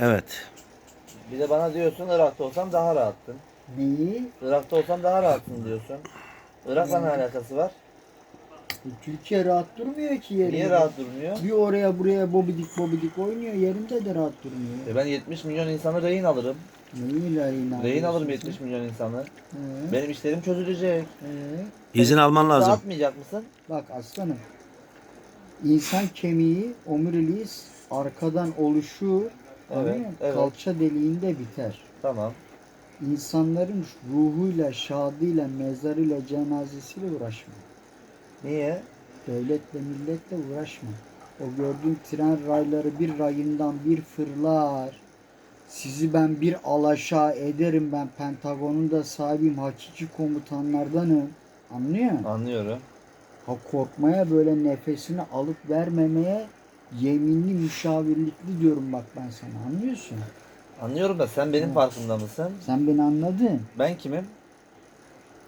Evet. Bir de bana diyorsun Irak'ta olsam daha rahattın. Neyi? Irak'ta olsam daha rahatsın diyorsun. Irak'la ne alakası var? Türkiye rahat durmuyor ki yerinde. Niye rahat durmuyor? Bir oraya buraya bobidik bobidik oynuyor. Yerinde de rahat durmuyor. E ben 70 milyon insanı rehin alırım. Neyi rehin Rehin alırım alıyorsun 70 milyon insanı. He, Benim işlerim çözülecek. he. İzin alman lazım. Dağıtmayacak mısın? Bak aslanım. İnsan kemiği, omurilis arkadan oluşur. Evet, musun? evet. Kalça deliğinde biter. Tamam. İnsanların ruhuyla, şadıyla, mezarıyla, cenazesiyle uğraşma. Niye? Devletle, milletle uğraşma. O gördüğün tren rayları bir rayından bir fırlar. Sizi ben bir alaşağı ederim ben Pentagon'un da sahibiyim. Hakiki komutanlardanım. Anlıyor musun? Anlıyorum. Ha korkmaya böyle nefesini alıp vermemeye yeminli müşavirlikli diyorum bak ben sana anlıyorsun. Anlıyorum da sen benim Hı. farkında mısın? Sen beni anladın. Ben kimim?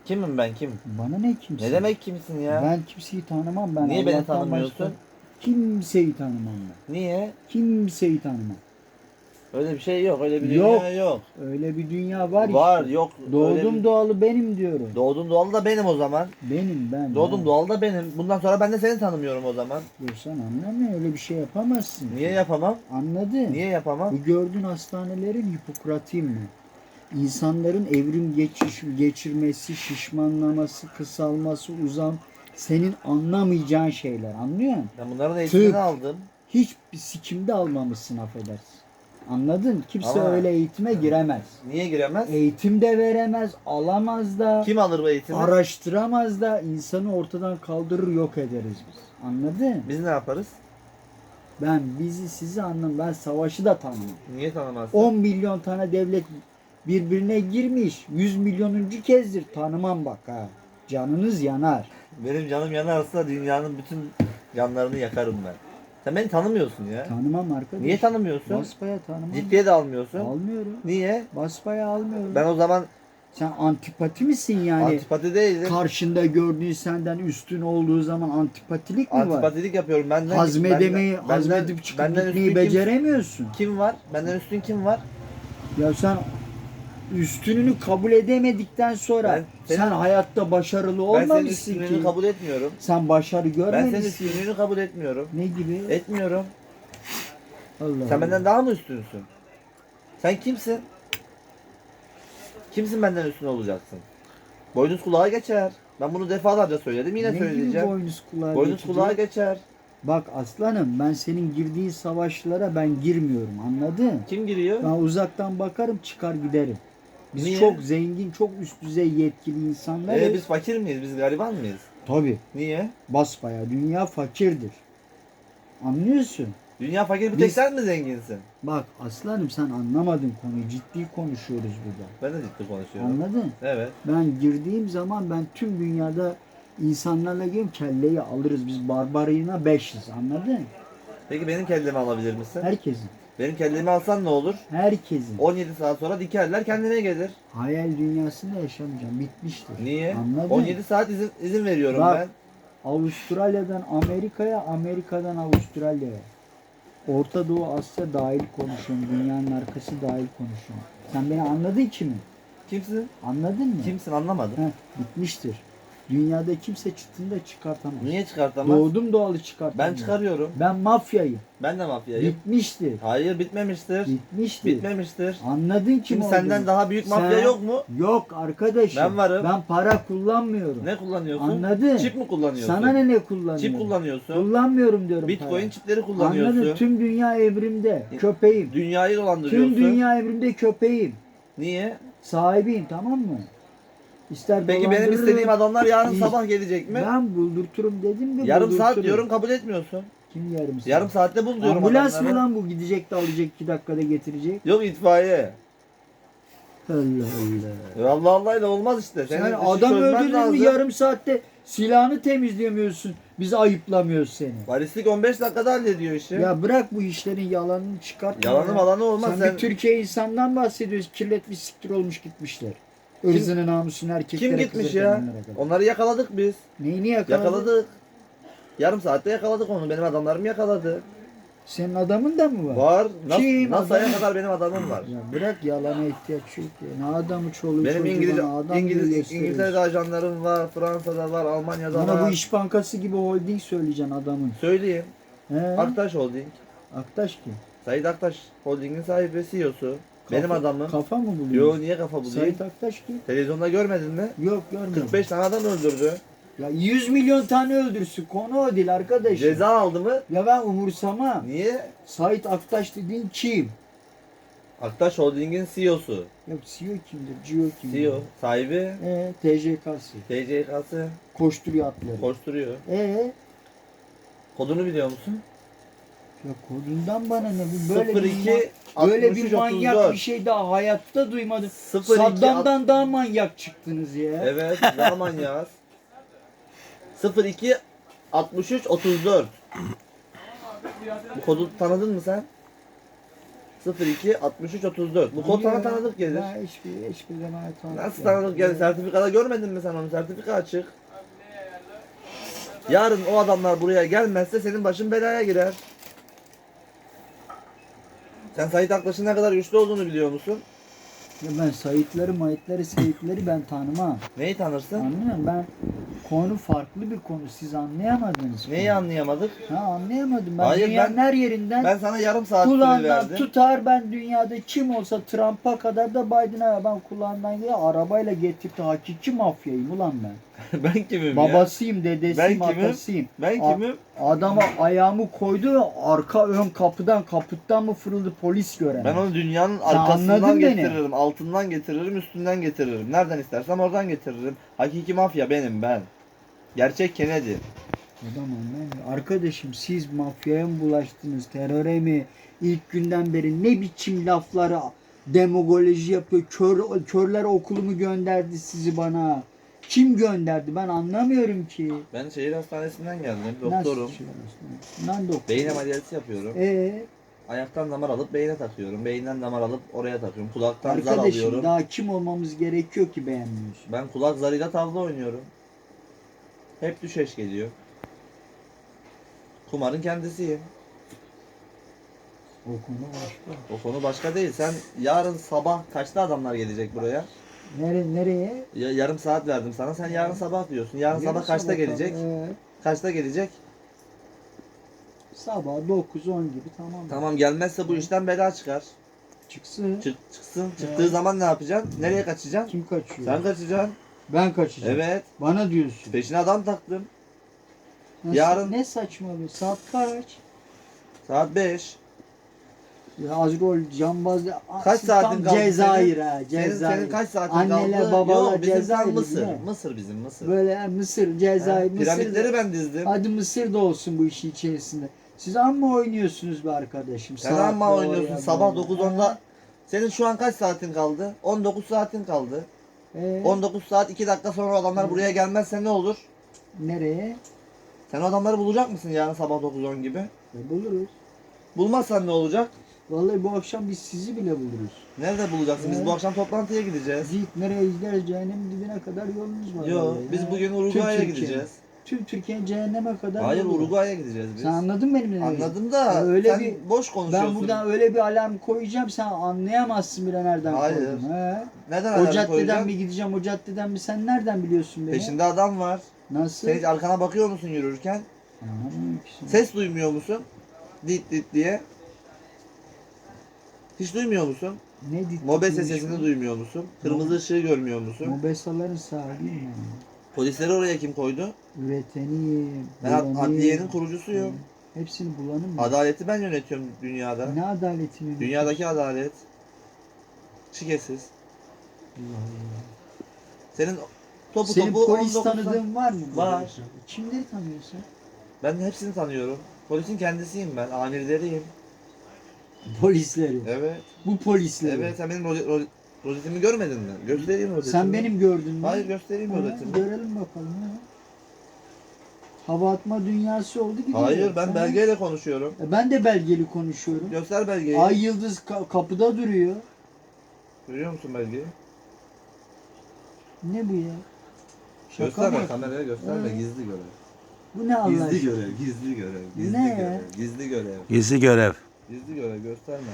Kimim ben kim? Bana ne kimse? Ne demek kimsin ya? Ben kimseyi tanımam ben. Niye beni Allah'tan tanımıyorsun? başka Kimseyi tanımam ben. Niye? Kimseyi tanımam. Öyle bir şey yok. Öyle bir Yok. dünya yok. Öyle bir dünya var Var işte. yok. Öyle Doğdum bir- doğalı benim diyorum. Doğdun doğalı da benim o zaman. benim ben. Doğdum ben. doğalı da benim. Bundan sonra ben de seni tanımıyorum o zaman. Dur sen anlamıyor öyle bir şey yapamazsın. Niye yapamam? Anladın? Niye yapamam? Bu gördüğün hastanelerin Hipokratiyim mi? İnsanların evrim geçiş, geçirmesi, şişmanlaması, kısalması, uzam senin anlamayacağın şeyler anlıyor musun? Ben bunların eğitimini Tıp. aldım. Hiçbir sikimde almamışsın affedersin. Anladın? Kimse Ama- öyle eğitime giremez. Niye giremez? Eğitim de veremez, alamaz da, Kim alır bu eğitimi? araştıramaz da insanı ortadan kaldırır yok ederiz biz. Anladın? Biz ne yaparız? Ben bizi sizi anlam. Ben savaşı da tanımam. Niye tanımazsın? 10 milyon tane devlet birbirine girmiş. 100 milyonuncu kezdir. Tanımam bak ha. Canınız yanar. Benim canım yanarsa dünyanın bütün yanlarını yakarım ben. Sen beni tanımıyorsun ya. Tanımam arkadaş. Niye tanımıyorsun? Basbaya tanımam. Ciddiye de almıyorsun. Almıyorum. Niye? Basbaya almıyorum. Ben o zaman Sen antipati misin yani? antipati değilim. Karşında gördüğün senden üstün olduğu zaman antipatilik mi var? Antipatilik yapıyorum. Benden Hazmedemeyi, benden- hazmedip çıkıp benden gitmeyi üstün kim- beceremiyorsun. Kim var? Benden üstün kim var? Ya sen üstününü kabul edemedikten sonra Ben senin- sen hayatta başarılı Ben senin olmamışsın üstünlüğünü ki. kabul etmiyorum. Sen başarı Ben görmemişsin. senin üstünlüğünü kabul etmiyorum. Ne gibi? Etmiyorum. Allah Sen Allah. benden daha mı üstünsün? Sen kimsin? Kimsin benden üstün olacaksın? Boynuz kulağa geçer. Ben bunu defalarca söyledim yine ne gibi söyleyeceğim. boynuz kulağa Boynuz geçecek? kulağa geçer. Bak aslanım ben senin girdiğin savaşlara ben girmiyorum anladın? Kim giriyor? Ben uzaktan bakarım çıkar giderim. Biz Niye? çok zengin, çok üst düzey yetkili insanlarız. Ee, biz fakir miyiz? Biz gariban mıyız? Tabii Niye? basbaya dünya fakirdir. Anlıyorsun? Dünya fakir bir Biz- tek sen mi zenginsin? Bak aslanım sen anlamadın konuyu. Ciddi konuşuyoruz burada. Ben de ciddi konuşuyorum. Anladın? Evet. Ben girdiğim zaman ben tüm dünyada insanlarla geliyorum kelleyi alırız. Biz barbarina 500 anladın? Peki benim kellemi alabilir misin? Herkesin. Benim kellemi alsan ne olur? Herkesin. 17 saat sonra dikerler kendine gelir. Hayal dünyasında yaşamayacağım. Bitmiştir. Niye? Anladın? 17 saat izin, izin veriyorum Bak. ben. Avustralya'dan Amerika'ya, Amerika'dan Avustralya'ya. Orta Doğu Asya dahil konuşuyorum. Dünyanın arkası dahil konuşuyorum. Sen beni anladın ki mi? Kimsin? Anladın mı? Kimsin anlamadım. Heh, bitmiştir. Dünyada kimse çıktığında çıkartamaz. Niye çıkartamaz? Doğdum doğalı çıkartamaz. Ben çıkarıyorum. Ben mafyayım. Ben de mafyayım. Bitmiştir. Hayır bitmemiştir. Bitmiştir. Bitmemiştir. Anladın kim Şimdi olduğunu. senden daha büyük mafya Sen- yok mu? Yok arkadaşım. Ben varım. Ben para kullanmıyorum. Ne kullanıyorsun? Anladın? Çip mi kullanıyorsun? Sana ne ne kullanıyorum? Çip kullanıyorsun. Kullanmıyorum diyorum Bitcoin para. çipleri kullanıyorsun. Anladın? Tüm dünya evrimde. Köpeğim. Dünyayı dolandırıyorsun. Tüm dünya evrimde köpeğim. Niye? Sahibiyim tamam mı? İster Peki benim dolandırırım, istediğim adamlar yarın İyi. sabah gelecek mi? Ben buldurturum dedim mi? Yarım saat buldurturum. diyorum kabul etmiyorsun. Kim yarım saat? Yarım saatte bul diyorum Ambulans mı lan bu gidecek de alacak iki dakikada getirecek? Yok itfaiye. Allah Allah. Ya Allah Allah ile olmaz işte. Senin Sen işi adam çözmen öldürdün lazım. mü yarım saatte silahını temizleyemiyorsun. Biz ayıplamıyoruz seni. Balistik 15 dakikada hallediyor işi. Ya bırak bu işlerin yalanını çıkart. Yalanı ya. malanı olmaz. Sen, Sen, bir Türkiye insandan bahsediyorsun. Kirletmiş siktir olmuş gitmişler. Irzını namusunu erkeklere kim gitmiş ya? kadınlara kadar. Onları yakaladık biz. Neyini yakaladın? Yakaladık. Yarım saatte yakaladık onu. Benim adamlarım yakaladı. Senin adamın da mı var? Var. Nas- Kim? NASA'ya Adam- kadar benim adamım var. Ya bırak yalana ihtiyaç yok ya. Ne adamı çoluğu Benim çocuğu İngiliz, bana adam İngiliz, diye gösteriyorsun. İngiltere'de ajanlarım var, Fransa'da var, Almanya'da Bana bu var. İş Bankası gibi holding söyleyeceksin adamın. Söyleyeyim. He? Aktaş Holding. Aktaş ki. Sait Aktaş Holding'in sahibi CEO'su. Benim adamım. Kafa mı buluyor? Yo niye kafa buluyor? Sait Aktaş ki. Televizyonda görmedin mi? Yok görmedim. 45 tane adam öldürdü. Ya 100 milyon tane öldürsün. Konu o değil arkadaşım. Ceza aldı mı? Ya ben umursamam. Niye? Sait Aktaş dediğin kim? Aktaş Holding'in CEO'su. Yok CEO kimdir? CEO kimdir? CEO. Sahibi. E, TCK'sı. TCK'sı. Koşturuyor atları. Koşturuyor. E Kodunu biliyor musun? Ya kodundan bana ne? Bu böyle 02 bir, ma- böyle bir 63, manyak 34. bir şey daha hayatta duymadım. 02 Saddam'dan daha manyak çıktınız ya. Evet, daha manyağız. 02 63 34. Bu kodu tanıdın mı sen? 02 63 34. Bu kod sana tanıdık gelir. Ben hiçbir, hiçbir zaman tanıdık Nasıl tanıdık gelir? Sertifikada görmedin mi sen onu? Sertifika açık. Yarın o adamlar buraya gelmezse senin başın belaya girer. Sen Sait Aktaş'ın ne kadar güçlü olduğunu biliyor musun? Ya ben Saitleri, Mayitleri, Seyitleri ben tanımam. Neyi tanırsın? Anlıyor musun? Ben konu farklı bir konu. Siz anlayamadınız. Neyi konuyu. anlayamadık? Ha anlayamadım. Ben Hayır, dünyanın ben- her yerinden Ben sana yarım saat kulağından verdim. tutar ben dünyada kim olsa Trump'a kadar da Biden'a ben kulağından ya arabayla getirip de hakiki mafyayım ulan ben. ben kimim? Babasıyım, dedesiyim, Ben kimim? atasıyım. Ben A- kimim? Adama ayağımı koydu arka ön kapıdan kaputtan mı fırıldı polis gören. Ben onu dünyanın arkasından anladın beni. getiririm, altından getiririm, üstünden getiririm. Nereden istersem oradan getiririm. Hakiki mafya benim ben. Gerçek Kennedy. Adam anlamıyor. Arkadaşım siz mafyaya mı bulaştınız, teröre mi? İlk günden beri ne biçim lafları demagoloji yapıyor. Kör, körler okulu mu gönderdi sizi bana? Kim gönderdi? Ben anlamıyorum ki. Ben şehir hastanesinden geldim. Doktorum. şey arasında? Ben doktor. Beyin ameliyatı yapıyorum. Ee, Ayaktan damar alıp beyine takıyorum. Beyinden damar alıp oraya takıyorum. Kulaktan zar arkadaşım alıyorum. daha kim olmamız gerekiyor ki beğenmiyorsun? Ben kulak zarıyla tavla oynuyorum. Hep düşeş geliyor. Kumarın kendisiyim. O konu başka. O konu başka değil. Sen yarın sabah kaçta adamlar gelecek buraya? Nere, nereye? Ya, yarım saat verdim sana. Sen yarın sabah diyorsun. Yarın sabah kaçta gelecek? Ee, Kaçta gelecek? sabah 9-10 gibi tamam. Tamam gelmezse bu işten bela çıkar. Çıksın. Çık, çıksın. Çıktığı zaman ne yapacaksın? Nereye kaçacaksın? Kim kaçıyor? Sen kaçacaksın. Ben kaçacağım. Evet. Bana diyorsun. Peşine adam taktım. Nasıl- yarın- Ne saçmalıyor? Saat kaç? Saat 5. Ya Azrol Cambaz Kaç saatin kaldı Cezayir senin? ha Senin, Cezayir. senin kaç saatin Anneler, kaldı? babalar Yok bizim Cezayir, Mısır. değil mi? Mısır bizim Mısır. Böyle ha, Mısır, Cezayir, Ha, Mısır. Piramitleri ben dizdim. Hadi Mısır da olsun bu işin içerisinde. Siz amma oynuyorsunuz be arkadaşım. Sen Saat amma oynuyorsun oraya sabah böyle. 9-10'da. Senin şu an kaç saatin kaldı? 19 saatin kaldı. Ee, 19 saat 2 dakika sonra adamlar Hı. buraya gelmezse ne olur? nereye? Sen adamları bulacak mısın yarın sabah 9-10 gibi? E, buluruz. Bulmazsan ne olacak? Vallahi bu akşam biz sizi bile buluruz. Nerede bulacaksın? Biz bu akşam toplantıya gideceğiz. Git nereye gideriz cehennemin dibine kadar yolunuz var. Yo, vallahi. biz bugün Uruguay'a Türkiye. gideceğiz. Tüm Türkiye cehenneme kadar Hayır yolu var. Uruguay'a gideceğiz biz. Sen anladın benim ne dediğimi? Anladım da Ya öyle sen bir- boş konuşuyorsun. Ben buradan öyle bir alarm koyacağım sen anlayamazsın bile nereden Hayır. koydum. He? Neden O alarm caddeden koyacaksın? mi gideceğim o caddeden mi sen nereden biliyorsun beni? Peşinde adam var. Nasıl? Sen hiç arkana bakıyor musun yürürken? Anlamıyorum ki seni. Ses duymuyor musun? Dit dit diye. Hiç duymuyor musun? Ne Mobese sesini duymuyor musun? Kırmızı ışığı görmüyor musun? Mobesaların sahibiyim ben. Polisleri oraya kim koydu? Üreteniyim. Ben ad- bulanıyım. adliyenin kurucusuyum. Hepsini bulanım mı? Adaleti ben yönetiyorum dünyada. Ne adaletini? Dünyadaki adalet. Şikesiz. Allah Allah. Senin topu Senin topu polis 19'dan tanıdığın var mı? Var. Kimleri tanıyorsun? Ben hepsini tanıyorum. Polisin kendisiyim ben. Amirleriyim. Polisleri. Evet. Bu polisleri. Evet sen benim roze- ro- rozetimi görmedin mi? Göstereyim rozetimi. Sen benim gördün mü? Hayır göstereyim Ha, rozetimi. görelim bakalım. Ha. Hava atma dünyası oldu gidiyor. Hayır ben Ha. belgeyle konuşuyorum. E, Ben de belgeli konuşuyorum. Göster belgeyi. Ay yıldız ka- kapıda duruyor. Görüyor musun belgeyi? Ne bu ya? Şaka Gösterme mı? kameraya gösterme Ha. gizli göre. Bu ne Allah Gizli aşkına? görev, gizli görev, gizli Ne görev, gizli görev. Gizli görev. Gizli görev gösterme.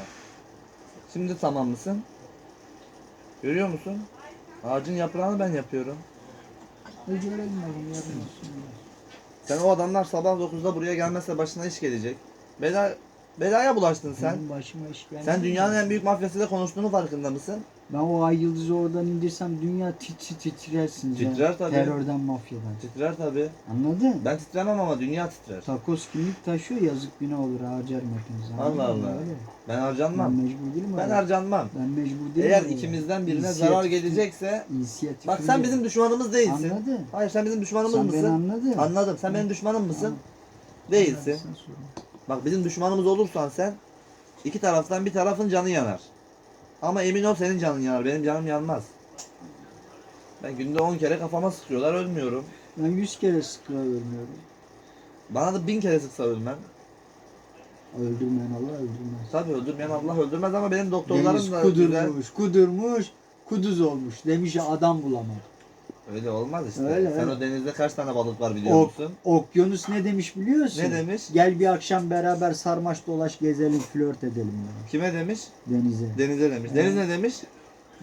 Şimdi tamam mısın? Görüyor musun? Ağacın yaprağını ben yapıyorum. Becerelim oğlum yarın. Sen o adamlar sabah 9'da buraya gelmezse başına iş gelecek. Bela, belaya bulaştın sen. Benim başıma iş gelmedi. Sen dünyanın en büyük mafyasıyla konuştuğunu farkında mısın? Ben o ay yıldızı oradan indirsem dünya titri titrersin. ya. Titrer tabii. Terörden mafyadan. Titrer tabi. Anladın? Ben titremem ama dünya titrer. Takos kimlik taşıyor yazık günah olur harcarım hepinizi. Allah Anladın mı? Allah. Öyle. Ben Ben harcanmam. mecbur değilim Ben öyle. harcanmam. Ben mecbur değilim. Eğer öyle. ikimizden birine İnisiyatif- zarar gelecekse İnisiyatif Bak sen bizim düşmanımız değilsin. Anladın? Hayır sen bizim düşmanımız Sen beni mısın? anladın. Anladım. Sen benim düşmanım mısın? Değilsin. Sen sorun. Bak bizim düşmanımız olursan sen iki taraftan bir tarafın canı yanar. Ama emin ol senin canın yanar. Benim canım yanmaz. Ben günde 10 kere kafama sıkıyorlar ölmüyorum. Ben yüz kere sıkıya ölmüyorum. Bana da bin kere sıksa ölmem. Öldürmeyen Allah öldürmez. Tabii öldürmeyen Allah öldürmez ama benim doktorlarım Deniz da kudurmuş, güzel. kudurmuş, kuduz olmuş. Demiş ya adam bulamadı. Öyle olmaz işte. Öyle, sen öyle. o denizde kaç tane balık var biliyor Ok, musun? okyanus ne demiş biliyorsun? Ne demiş? Gel bir akşam beraber sarmaş dolaş gezelim, flört edelim demiş. Kime demiş? Denize. Denize demiş. Evet. Deniz ne demiş?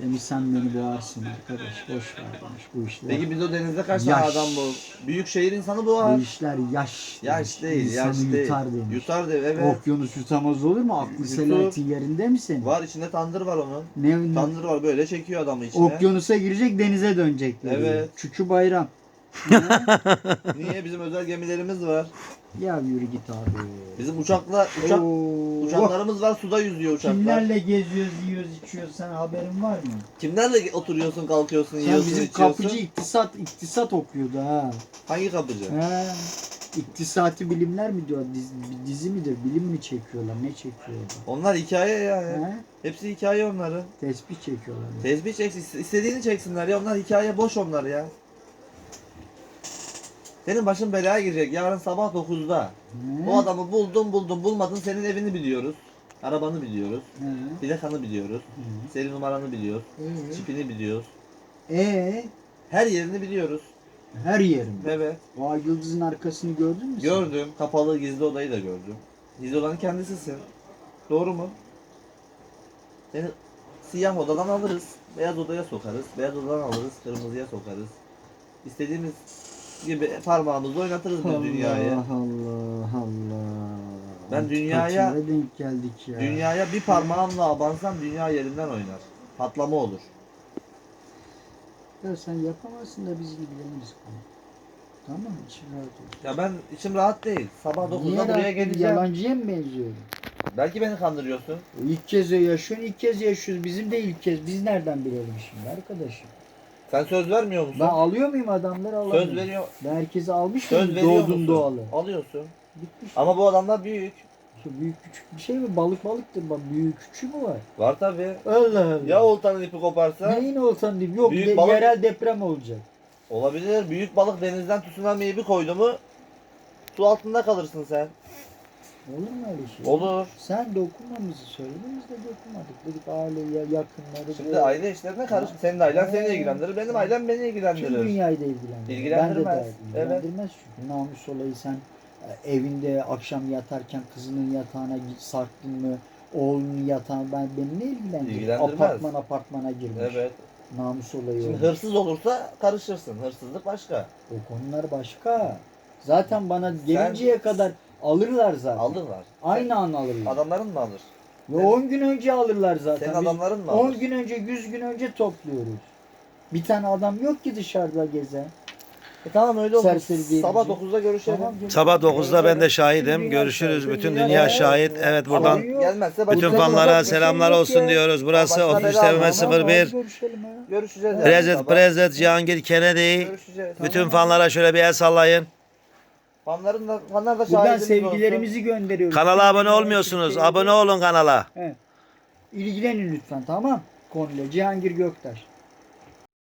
Demiş sen beni boğarsın arkadaş. Boş ver demiş bu işler. Peki biz o denizde kaç tane Yaş. adam bu? Büyük şehir insanı boğar. bu işler yaş. Yaş demiş. değil, yaş İnsanı değil. yutar demiş. Yutar evet. Okyanus yutamaz olur mu? Aklı Yutur. yerinde mi senin? Var içinde tandır var onun. Ne, ne? Tandır var böyle çekiyor adamı içine. Okyanusa girecek denize dönecek. dedi. Evet. Çükü bayram. Niye bizim özel gemilerimiz var. ya yürü git abi. Bizim uçakla uçak Oo. Uçaklarımız var suda yüzüyor uçaklar. Kimlerle geziyoruz, yiyoruz, içiyoruz sen haberin var mı? Kimlerle oturuyorsun, kalkıyorsun, Sen yiyorsun, bizim içiyorsun? kapıcı iktisat iktisat okuyordu ha. Hangi kapıcı? He. İktisati bilimler mi diyor? Dizi, dizi midir? Bilim mi çekiyorlar? Ne çekiyorlar? Onlar hikaye yani. He? Hepsi hikaye onların. Tespih çekiyorlar. Tezbih çeksin, istediğini çeksinler ya. Onlar hikaye boş onlar ya. Senin başın belaya girecek yarın sabah 9'da. He? Bu adamı buldun buldun bulmadın senin evini biliyoruz. Arabanı biliyoruz. He. Plakanı biliyoruz. He. Seri numaranı biliyoruz. Ee? Çipini biliyoruz. Ee? Her yerini biliyoruz. Her yerim. Evet. O ay yıldızın arkasını gördün mü sen? Gördüm. Kapalı gizli odayı da gördüm. Gizli odanın kendisisin. Doğru mu? Seni siyah odadan alırız. Beyaz odaya sokarız. Beyaz odadan alırız. Kırmızıya sokarız. İstediğimiz gibi parmağımızla oynatırız biz dünyayı. Allah Allah Allah. Ben dünyaya- denk geldik ya. Dünyaya bir parmağımla abansam dünya yerinden oynar. Patlama olur. Ya sen yapamazsın da biz ilgileniriz. Tamam mı? Rahat ol. Ya ben içim rahat değil. Sabah 9'da Niye buraya geleceğim. Yalancıya mı benziyorum? Belki beni kandırıyorsun. İlk kez yaşıyorsun, ilk kez yaşıyoruz. Bizim de ilk kez. Biz nereden bilelim şimdi arkadaşım? Sen söz vermiyor musun? Ben alıyor muyum adamları alamıyorum. söz veriyor. Ben herkese almış Söz mıyım veriyor doğdum musun? doğalı? Alıyorsun. Bitmiş. Ama bu adamlar büyük. Şu büyük küçük bir şey mi? Balık balıktır. Bak büyük küçüğü mü var? Var tabi. Allah Allah. Ya oltanın ipi koparsa? Neyin olsan diyeyim. Yok Büyük de- balık- yerel deprem olacak. Olabilir. Büyük balık denizden tsunami'yi bir koydu mu su altında kalırsın sen. Olur mu öyle şey? Olur. Sen dokunmamızı söyledin biz de dokunmadık. Dedik aile ya- yakınları. Şimdi böyle. aile işlerine karış. Senin ailen seni ilgilendirir. Benim ailem beni Tüm ilgilendirir. dünyayı da ilgilendirir. İlgilendirmez. Ben de dahil. İlgilendirmez çünkü namus olayı sen e, evinde akşam yatarken kızının yatağına sarktın mı oğlunun yatağına ben beni ne ilgilendirir? İlgilendirmez. Apartman apartmana girmiş. Evet. Namus olayı Şimdi olmuş. hırsız olursa karışırsın. Hırsızlık başka. O konular başka. Zaten bana gelinceye kadar alırlar zaten. Alırlar. Aynı an alırlar. Adamların mı alır? Ve 10 gün önce alırlar zaten. Senin Biz adamların mı 10 alır? gün önce 100 gün önce topluyoruz. Bir tane adam yok ki dışarıda gezen. E tamam öyle olur. Serseri diyelim. Sabah 9'da görüşelim. Tamam, Sabah 9'da ben de şahidim. dünya Görüşürüz. Bütün Dünya dünya şahit. Evet buradan Gelmezse bütün fanlara selamlar olsun ya. diyoruz. Burası Başka Ofis bela TVM. Tamam, 01. hadi görüşelim ya. Görüşeceğiz. Prezet sabah. Prezet Cihangir Kennedy. Görüşeceğiz. Bütün fanlara şöyle bir el sallayın. Fanların da, fanlar da Buradan şahidimiz sevgilerimizi gönderiyoruz. Kanala abone olmuyorsunuz. Abone olun kanala. Evet. İlgilenin lütfen tamam. Konuyla Cihangir Göktaş.